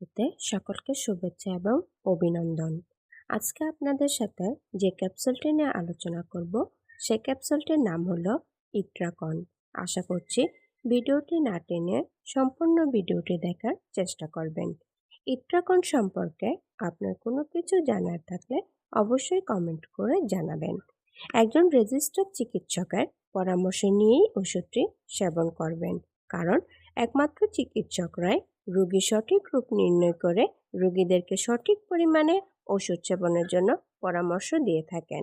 হতে সকলকে শুভেচ্ছা এবং অভিনন্দন। আজকে আপনাদের সাথে যে ক্যাপসুলটি নিয়ে আলোচনা করব সেই ক্যাপসুলটির নাম হলো ইট্রাকন। আশা করছি ভিডিওটি না টেনে সম্পূর্ণ ভিডিওটি দেখার চেষ্টা করবেন। ইট্রাকন সম্পর্কে আপনার কোনো কিছু জানার থাকলে অবশ্যই কমেন্ট করে জানাবেন। একজন রেজিস্টার্ড চিকিৎসকের পরামর্শ নিয়েই ওষুধটি সেবন করবেন, কারণ একমাত্র চিকিৎসকরাই রোগীর সঠিক রূপ নির্ণয় করে রোগীদেরকে সঠিক পরিমাণে ওষুধ সেবনের জন্য পরামর্শ দিয়ে থাকেন।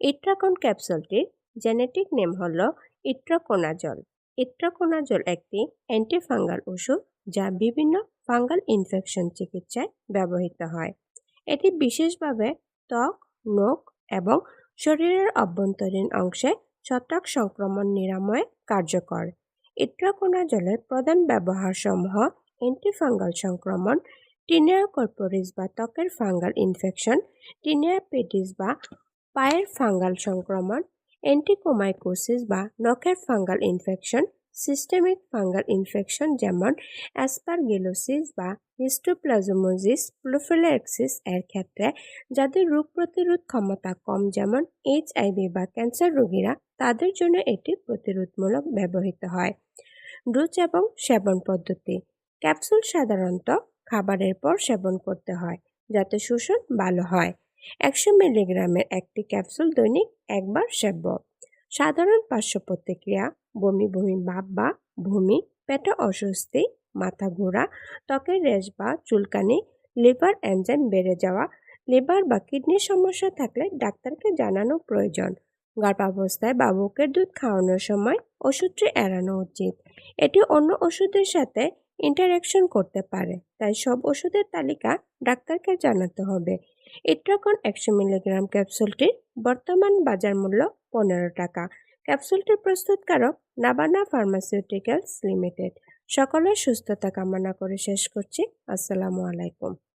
ইট্রাকন ক্যাপসুলটির জেনেটিক নেম হল ইট্রাকোনাজল। ইট্রাকোনাজল একটি অ্যান্টিফাঙ্গাল ওষুধ যা বিভিন্ন ফাঙ্গাল ইনফেকশন চিকিৎসায় ব্যবহৃত হয়। এটি বিশেষভাবে ত্বক, নখ এবং শরীরের অভ্যন্তরীণ অংশে ছত্রাক সংক্রমণ নিরাময়ে কার্যকর। ইট্রাকোনাজলের প্রধান ব্যবহারসমূহ অ্যান্টিফাঙ্গাল সংক্রমণ, টিনিয়া কর্পোরিস বা ত্বকের ফাঙ্গাল ইনফেকশন, টিনিয়া পেডিস বা পায়ের ফাঙ্গাল সংক্রমণ অ্যান্টিকোমাইকোসিস বা নখের fungal infection systemic fungal infection যেমন অ্যাসপারগিলোসিস বা হিস্টোপ্লাজমোজিস প্লোফিলাক্সিস এর ক্ষেত্রে যাদের রোগ প্রতিরোধ ক্ষমতা কম যেমন এইচআইভি বা ক্যান্সার রোগীরা, তাদের জন্য এটি প্রতিরোধমূলক ব্যবহৃত হয়। ডোজ এবং সেবন পদ্ধতি। ক্যাপসুল সাধারণত খাবারের পর সেবন করতে হয় যাতে শোষণ ভালো হয়। একশো মিলিগ্রামের একটি ক্যাপসুল দৈনিক একবার সেব্য সাধারণ পার্শ্ব প্রতিক্রিয়া বমি বমি ভাব বা ভূমি পেটে অস্বস্তি, মাথা ঘোরা, ত্বকের রেশ বা চুলকানি, লিভার এনজাইম বেড়ে যাওয়া, লিভার বা কিডনির সমস্যা থাকলে ডাক্তারকে জানানো প্রয়োজন। গর্ভাবস্থায় বা বুকের দুধ খাওয়ানোর সময় ওষুধটি এড়ানো উচিত। এটি অন্য ওষুধের সাথে ইন্টারাকশন করতে পারে, তাই সব ওষুধের তালিকা ডাক্তারকে জানাতে হবে। ইট্রাকন একশো মিলিগ্রাম ক্যাপসুলটির বর্তমান বাজার মূল্য পনেরো টাকা। ক্যাপসুলটির প্রস্তুতকারক নাবানা ফার্মাসিউটিক্যালস লিমিটেড সকলের সুস্থতা কামনা করে শেষ করছি। আসসালামু আলাইকুম।